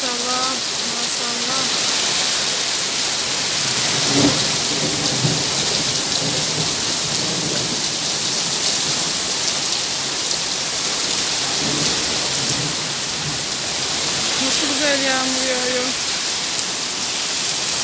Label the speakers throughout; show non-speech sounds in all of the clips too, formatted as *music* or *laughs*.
Speaker 1: Maşallah. Maşallah. Nasıl güzel yağmur yağıyor.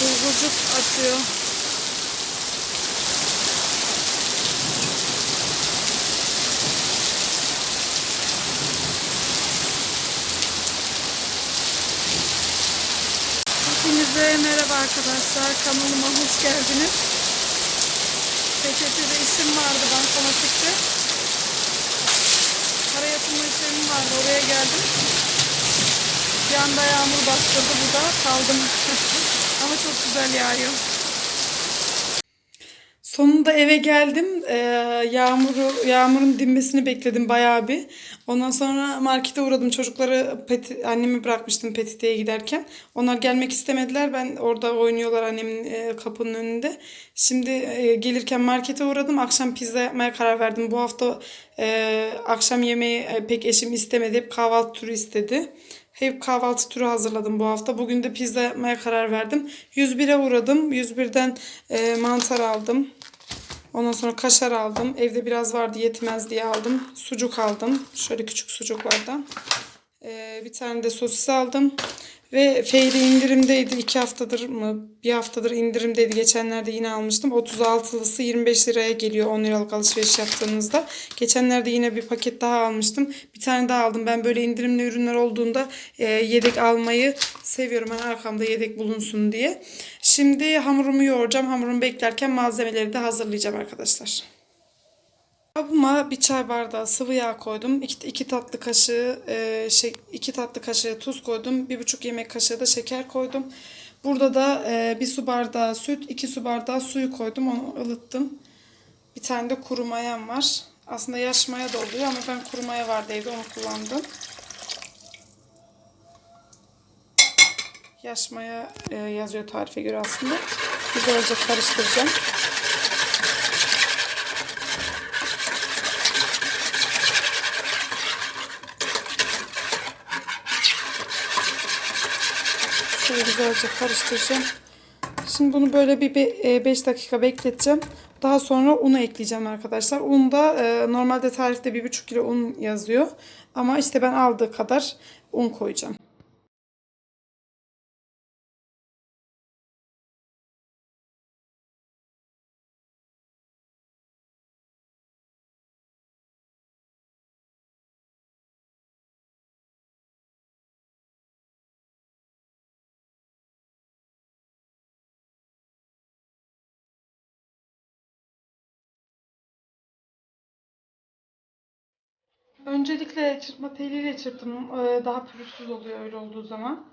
Speaker 1: Bulgucuk atıyor. Hepinize merhaba arkadaşlar. Kanalıma hoş geldiniz. PTT'de işim vardı bankamatikte. Para yatırma işlemim vardı. Oraya geldim. Bir anda yağmur bastırdı burada. Kaldım. *laughs* Ama çok güzel yağıyor. Sonunda eve geldim. Ee, yağmuru yağmurun dinmesini bekledim bayağı bir. Ondan sonra markete uğradım. Çocukları peti, annemi bırakmıştım petiteye giderken. Onlar gelmek istemediler. Ben orada oynuyorlar annemin e, kapının önünde. Şimdi e, gelirken markete uğradım. Akşam pizza yapmaya karar verdim. Bu hafta e, akşam yemeği e, pek eşim istemedi. Hep kahvaltı türü istedi. Hep kahvaltı türü hazırladım bu hafta. Bugün de pizza yapmaya karar verdim. 101'e uğradım. 101'den e, mantar aldım. Ondan sonra kaşar aldım. Evde biraz vardı yetmez diye aldım. Sucuk aldım. Şöyle küçük sucuklardan. Ee, bir tane de sosis aldım. Ve Feyli indirimdeydi. iki haftadır mı? Bir haftadır indirimdeydi. Geçenlerde yine almıştım. 36'lısı 25 liraya geliyor 10 liralık alışveriş yaptığınızda. Geçenlerde yine bir paket daha almıştım. Bir tane daha aldım. Ben böyle indirimli ürünler olduğunda e, yedek almayı seviyorum. Ben arkamda yedek bulunsun diye. Şimdi hamurumu yoğuracağım. Hamurumu beklerken malzemeleri de hazırlayacağım arkadaşlar. Kabıma bir çay bardağı sıvı yağ koydum. 2, iki tatlı kaşığı e, şey, iki tatlı kaşığı tuz koydum. Bir buçuk yemek kaşığı da şeker koydum. Burada da e, bir su bardağı süt, iki su bardağı suyu koydum. Onu ılıttım. Bir tane de kuru mayam var. Aslında yaş maya da oluyor ama ben kuru maya vardı evde onu kullandım. Yaş maya e, yazıyor tarife göre aslında. Güzelce karıştıracağım. Şöyle güzelce karıştıracağım. Şimdi bunu böyle bir 5 dakika bekleteceğim. Daha sonra unu ekleyeceğim arkadaşlar. Un da e, normalde tarifte 1,5 kilo un yazıyor. Ama işte ben aldığı kadar un koyacağım. Öncelikle çırpma teliyle çırptım. Ee, Daha pürüzsüz oluyor öyle olduğu zaman.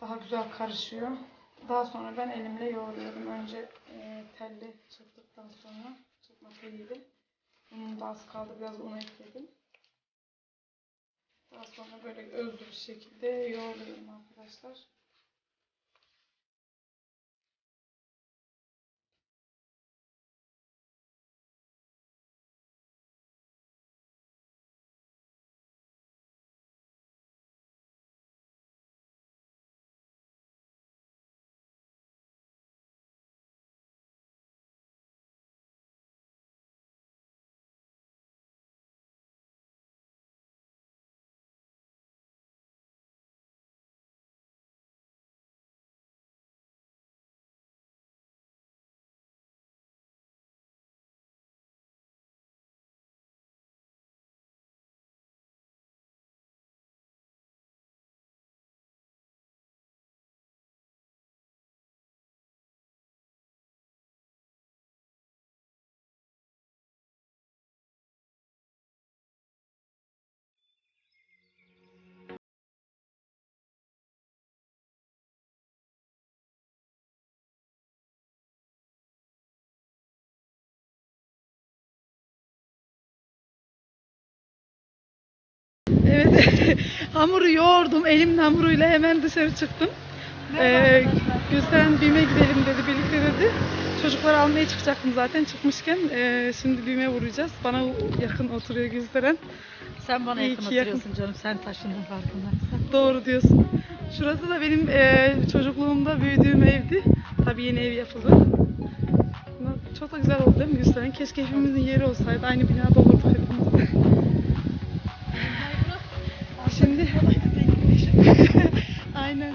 Speaker 1: Daha güzel karışıyor. Daha sonra ben elimle yoğuruyorum. Önce e, telle çırptıktan sonra çırpma teliyle. Unum da az kaldı. Biraz un ekledim. Daha sonra böyle özlü bir şekilde yoğuruyorum arkadaşlar. Evet. *laughs* Hamuru yoğurdum. Elimle hamuruyla hemen dışarı çıktım. Ee, Gülsen BİM'e gidelim dedi. Birlikte dedi. Çocukları almaya çıkacaktım zaten. Çıkmışken e, şimdi BİM'e vuracağız. Bana yakın oturuyor Gülseren.
Speaker 2: Sen bana
Speaker 1: İyi
Speaker 2: yakın
Speaker 1: ki yakın.
Speaker 2: oturuyorsun canım. Sen taşındın farkındaysan.
Speaker 1: Doğru diyorsun. Şurası da benim e, çocukluğumda büyüdüğüm evdi. Tabii yeni ev yapıldı. Çok da güzel oldu değil mi Gülseren? Keşke hepimizin yeri olsaydı. Aynı binada olurduk hepimiz. *laughs* Şimdi... *laughs* Aynen.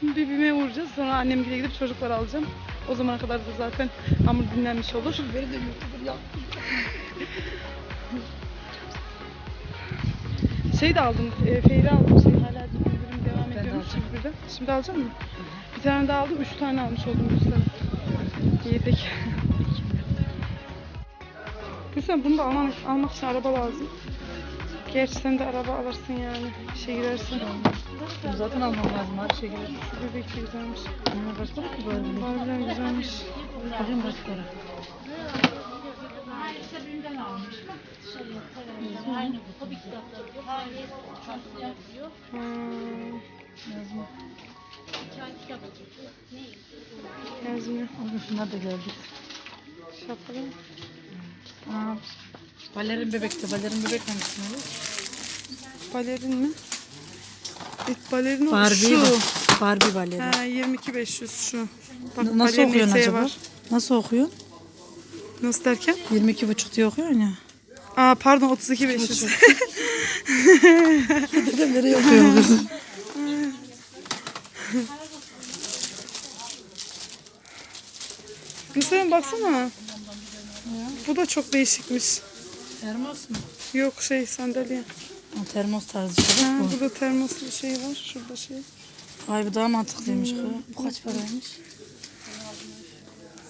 Speaker 1: Şimdi bir BİM'e uğrayacağız. Sonra annemgile gidip çocukları alacağım. O zamana kadar da zaten hamur dinlenmiş olur. Beni de YouTuber *laughs* Şey de aldım, e, Feyri aldım. Şey hala indirim devam
Speaker 2: Ben
Speaker 1: ediyormuş
Speaker 2: alacağım.
Speaker 1: Şimdi alacak mısın? Bir tane daha aldım, üç tane almış oldum Gülseren. İyi peki. *laughs* Gülseren bunu da almak, almak için araba lazım. Gerçi sen de araba alırsın yani. İşe gidersin.
Speaker 2: Bunu zaten almam lazım her şey gibi.
Speaker 1: Şu bebek de güzelmiş.
Speaker 2: Kaç para ki böyle?
Speaker 1: Harbiden güzelmiş.
Speaker 2: Bakayım para.
Speaker 1: Hmm,
Speaker 2: Yazma.
Speaker 1: yazmıyor.
Speaker 2: Ama şunlar da geldi.
Speaker 1: Şey yapalım.
Speaker 2: Aa, balerin bebekti. Balerin bebek hangisi öyle?
Speaker 1: Balerin mi? Evet, balerin o
Speaker 2: Barbie,
Speaker 1: şu.
Speaker 2: ba- Barbie balerin.
Speaker 1: Ha, 22.500 şu. Bak
Speaker 2: Nasıl
Speaker 1: balerin
Speaker 2: okuyorsun
Speaker 1: eteği
Speaker 2: acaba?
Speaker 1: var.
Speaker 2: Nasıl okuyor?
Speaker 1: Nasıl derken?
Speaker 2: 22 buçuk diye okuyor ya.
Speaker 1: Aa pardon 32.500. *laughs*
Speaker 2: Dedim nereye okuyor kız?
Speaker 1: Gülseren baksana. Bu da çok değişikmiş.
Speaker 2: Termos mu?
Speaker 1: Yok şey sandalye.
Speaker 2: Ha, termos tarzı şey
Speaker 1: Ha,
Speaker 2: bu.
Speaker 1: burada termoslu şey var. Şurada şey.
Speaker 2: Ay bu daha mantıklıymış. kız. Bu kaç paraymış?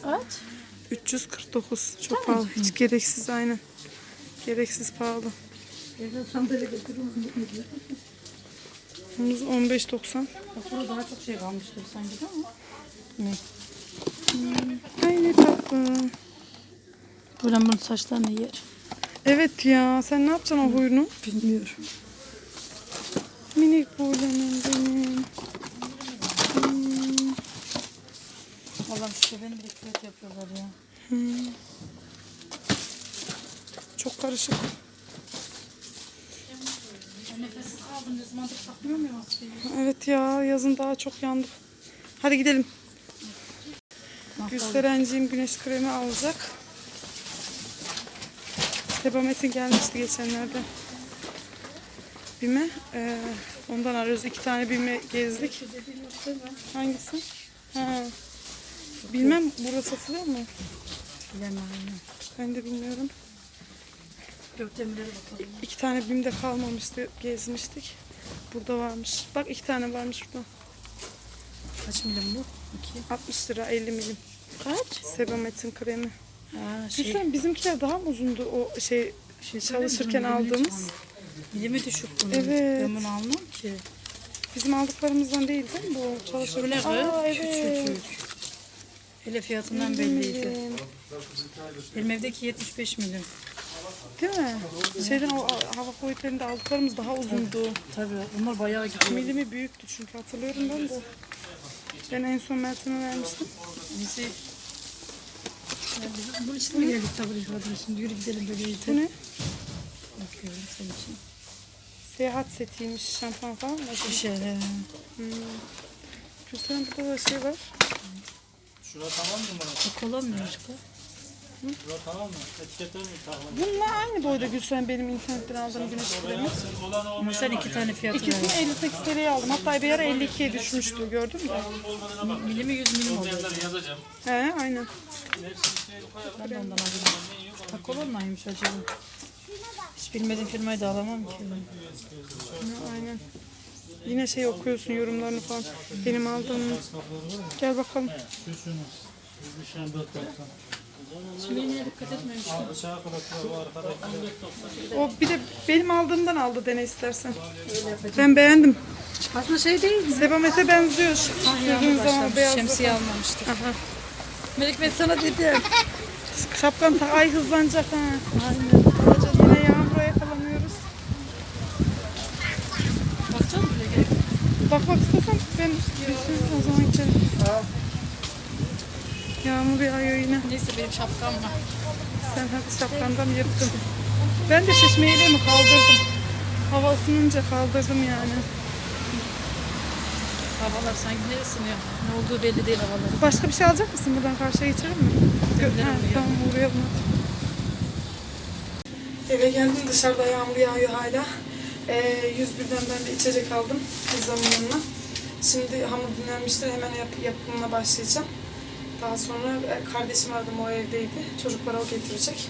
Speaker 2: Kaç?
Speaker 1: 349. Çok pahalı. Hiç gereksiz aynen. Gereksiz pahalı.
Speaker 2: Sandalye getiriyorum.
Speaker 1: Bunun 15.90.
Speaker 2: Bak burada daha çok şey kalmıştır sanki değil mi? Ne?
Speaker 1: Ay ne tatlı.
Speaker 2: Böyle bunun saçlarını yer.
Speaker 1: Evet ya sen ne yapacaksın o huyunu?
Speaker 2: Bilmiyorum.
Speaker 1: Minik buğulenim benim. Hmm.
Speaker 2: Allah'ım şu beni bir krep yapıyorlar ya.
Speaker 1: Çok karışık.
Speaker 2: Nefessiz kaldım. Ne zamandır saklıyorum ya maskeyi.
Speaker 1: Evet ya yazın daha çok yandık. Hadi gidelim. Gülserenciğim güneş kremi alacak. Sebamet'in gelmişti geçenlerde. Bime. Ee, ondan arıyoruz. İki tane bime gezdik. Hangisi? Ha. Bilmem burada satılıyor mu?
Speaker 2: Bilemem.
Speaker 1: Ben de bilmiyorum.
Speaker 2: Gökdemirlere bakalım.
Speaker 1: İki tane bimde kalmamıştı. Gezmiştik. Burada varmış. Bak iki tane varmış burada.
Speaker 2: Kaç milim bu? İki.
Speaker 1: 60 lira 50 milim.
Speaker 2: Kaç?
Speaker 1: Sebamet'in kremi.
Speaker 2: Ha şey.
Speaker 1: Güzel bizimkiler daha mı uzundu o şey
Speaker 2: şey
Speaker 1: çalışırken
Speaker 2: söyleyeyim? Bilimini
Speaker 1: aldığımız?
Speaker 2: Bilimi düşük bunun.
Speaker 1: Evet.
Speaker 2: Ben bunu almam ki.
Speaker 1: Bizim aldıklarımızdan değil değil mi bu çalışırken?
Speaker 2: Şöyle
Speaker 1: Aa,
Speaker 2: kız.
Speaker 1: evet.
Speaker 2: Küçücük. Hele fiyatından
Speaker 1: 50
Speaker 2: belliydi.
Speaker 1: milim.
Speaker 2: Benim evdeki 75 milim.
Speaker 1: Değil mi? Şeyden o hava kuvvetlerinde aldıklarımız daha uzundu.
Speaker 2: Tabii bunlar bayağı gidiyor.
Speaker 1: Milimi büyüktü çünkü hatırlıyorum ben de. Ben en son Mert'ime vermiştim.
Speaker 2: Bizi bunun için mi geldik tabii şu anda? Şimdi yürü gidelim bebeği.
Speaker 1: Bu ne?
Speaker 2: Bakıyorum senin için.
Speaker 1: Seyahat setiymiş şampuan falan var.
Speaker 2: Şişe. he.
Speaker 1: Güzel burada da şey var.
Speaker 3: Şura tamam mı bana?
Speaker 2: Kola mı başka?
Speaker 3: Hı? Tamam
Speaker 1: aynı boyda Gülşen benim internetten aldığım güneş kremi.
Speaker 2: Ama iki tane fiyatı
Speaker 1: verdin.
Speaker 2: İkisini
Speaker 1: 58 TL'ye aldım. Hatta bir ara 52'ye düşmüştü gördün mü?
Speaker 2: Milimi 100 milim
Speaker 3: oldu. yazacağım.
Speaker 1: He aynen.
Speaker 2: Ben de ondan aldım. Takolonlaymış acaba. Hiç bilmediğim firmayı da alamam ki.
Speaker 1: Ne, aynen. Yine şey okuyorsun yorumlarını falan. Benim aldığım. Gel bakalım.
Speaker 3: Şu
Speaker 1: o bir de benim aldığımdan aldı dene istersen. Ben beğendim.
Speaker 2: Aslında şey değil mi?
Speaker 1: Sebamete benziyor. Ah, sürdüğün zaman beyaz.
Speaker 2: Şemsiye almamıştık.
Speaker 1: Aha.
Speaker 2: Melek ben sana dedim. *laughs*
Speaker 1: Şapkan ta ay hızlanacak ha.
Speaker 2: Aynen.
Speaker 1: Hocam yine yağmura yakalanıyoruz.
Speaker 2: Bakacağım bile gel.
Speaker 1: Bakmak istesem ben görüşürüz o zaman içerim. Yağmur yağıyor yine.
Speaker 2: Neyse benim şapkam var.
Speaker 1: Sen hadi şapkandan yırttın. Ben de şişme yeleğimi kaldırdım. Hava ısınınca kaldırdım yani.
Speaker 2: Havalar sanki ne ısınıyor. Ne olduğu belli değil havaların.
Speaker 1: Başka bir şey alacak mısın? Buradan karşıya geçelim mi?
Speaker 2: Gidelim
Speaker 1: Ha, tamam uğrayalım. Eve geldim dışarıda yağmur yağıyor hala. Ee, 101'den ben de içecek aldım pizzanın yanına. Şimdi hamur dinlenmiştir hemen yap, yapımına başlayacağım. Daha sonra e, kardeşim vardı o evdeydi. Çocuklara o getirecek.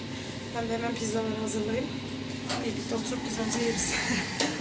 Speaker 1: Ben de hemen pizzaları hazırlayayım. Birlikte oturup güzelce yeriz. *laughs*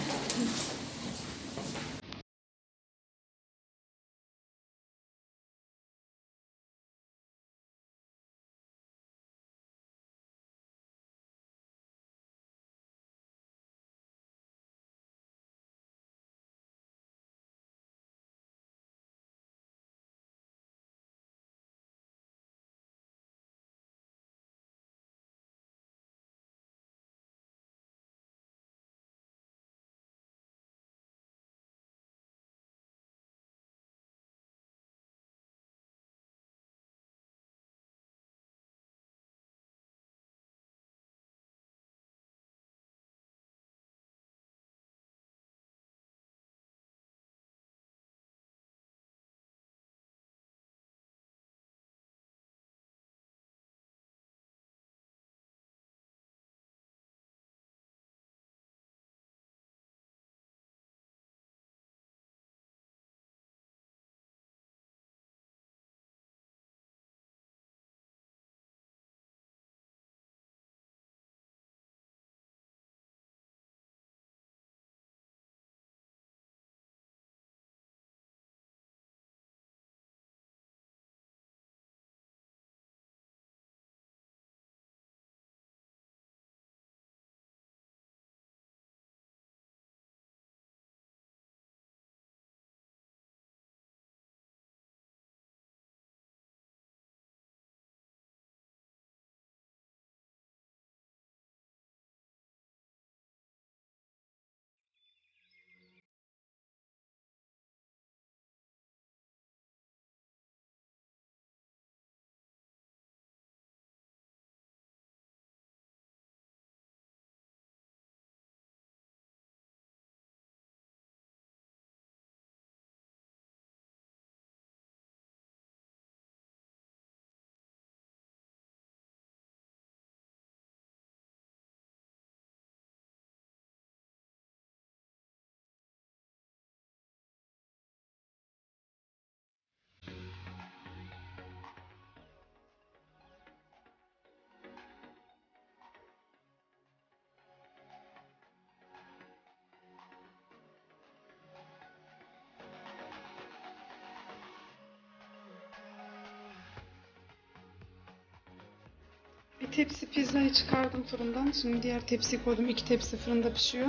Speaker 1: Tepsi pizzayı çıkardım fırından. Şimdi diğer tepsiyi koydum. İki tepsi fırında pişiyor.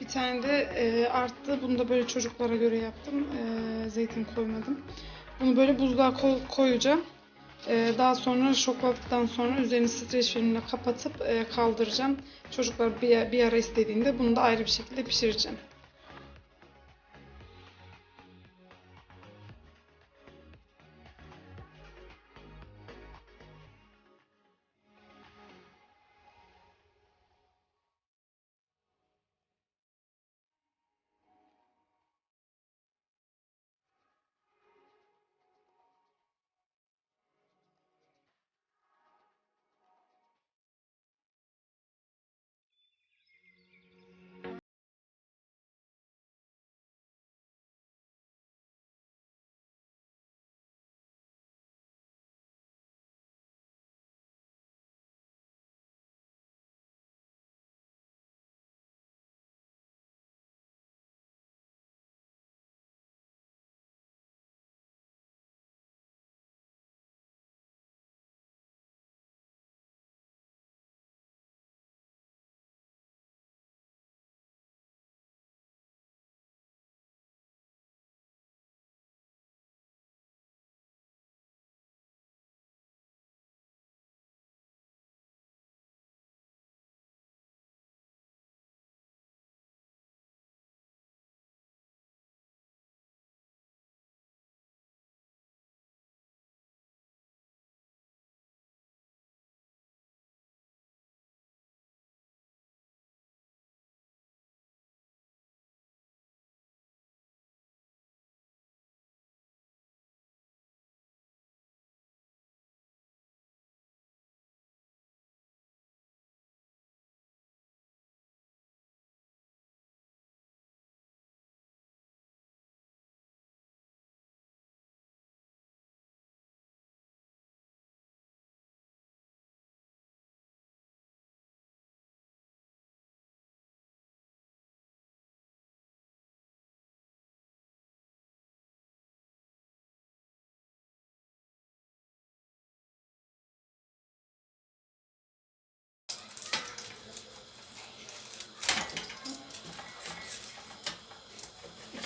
Speaker 1: Bir tane de e, arttı. Bunu da böyle çocuklara göre yaptım. E, zeytin koymadım. Bunu böyle buzluğa koy- koyacağım. E, daha sonra şokladıktan sonra üzerini streç filmle kapatıp e, kaldıracağım. Çocuklar bir, bir ara istediğinde bunu da ayrı bir şekilde pişireceğim.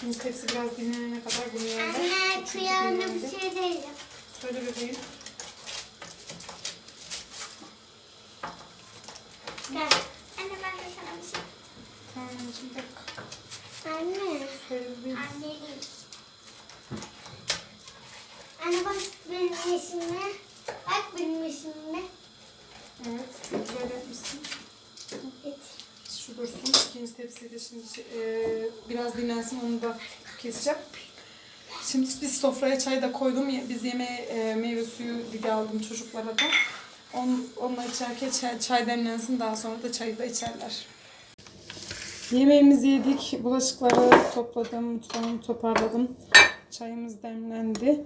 Speaker 1: Şimdi tepsi biraz dinlenene kadar yerler.
Speaker 4: Anne
Speaker 1: Çünkü
Speaker 4: kıyağına bir şey diyeceğim.
Speaker 1: Söyle bebeğim.
Speaker 4: Gel. Anne ben de sana bir şey.
Speaker 1: Tamam anneciğim bir dakika.
Speaker 4: Anne.
Speaker 1: Söyle bebeğim.
Speaker 4: Anneciğim. Anne bak benim yeşimle. Bak benim yeşimle.
Speaker 1: Evet çok güzel yapmışsın.
Speaker 4: Evet.
Speaker 1: Şu İkinci tepsiyi şimdi şey- e, biraz dinlensin onu da keseceğim. Şimdi biz sofraya çay da koydum. Biz yemeğe e, meyve suyu dili aldım çocuklara da. On, onlar içerken çay, çay demlensin daha sonra da çayı da içerler. Yemeğimizi yedik. Bulaşıkları topladım. Mutfağımı toparladım. Çayımız demlendi.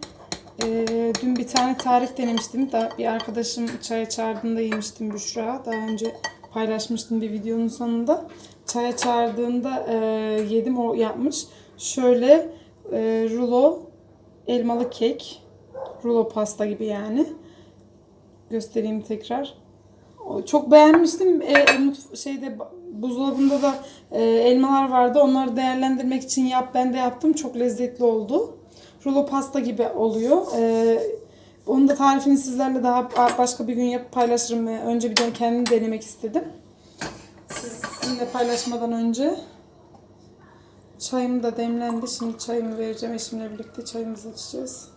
Speaker 1: Ee, dün bir tane tarif denemiştim. Da bir arkadaşım çaya çağırdığında yemiştim Büşra. Daha önce paylaşmıştım bir videonun sonunda. Çaya çağırdığında e, yedim o yapmış. Şöyle e, rulo elmalı kek. Rulo pasta gibi yani. Göstereyim tekrar. Çok beğenmiştim. E, şeyde buzdolabında da e, elmalar vardı. Onları değerlendirmek için yap ben de yaptım. Çok lezzetli oldu. Rulo pasta gibi oluyor. E, onun da tarifini sizlerle daha başka bir gün yapıp paylaşırım. E, Önce bir de kendim denemek istedim. Siz- Sizinle paylaşmadan önce. Çayım da demlendi. Şimdi çayımı vereceğim. Eşimle birlikte çayımızı içeceğiz.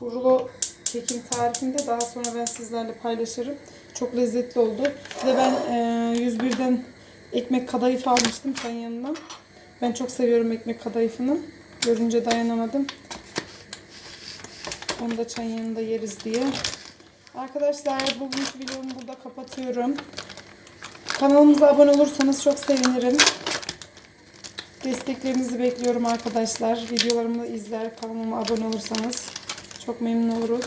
Speaker 1: Bu rulo kekin tarifini de daha sonra ben sizlerle paylaşırım. Çok lezzetli oldu. Bir de ben e, 101'den ekmek kadayıf almıştım çayın yanına. Ben çok seviyorum ekmek kadayıfını. Görünce dayanamadım. Onu da çayın yanında yeriz diye. Arkadaşlar bugünkü videomu burada kapatıyorum. Kanalımıza abone olursanız çok sevinirim. Desteklerinizi bekliyorum arkadaşlar. Videolarımı izler, kanalıma abone olursanız çok memnun oluruz.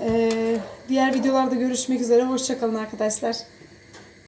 Speaker 1: Ee, diğer videolarda görüşmek üzere. Hoşçakalın arkadaşlar.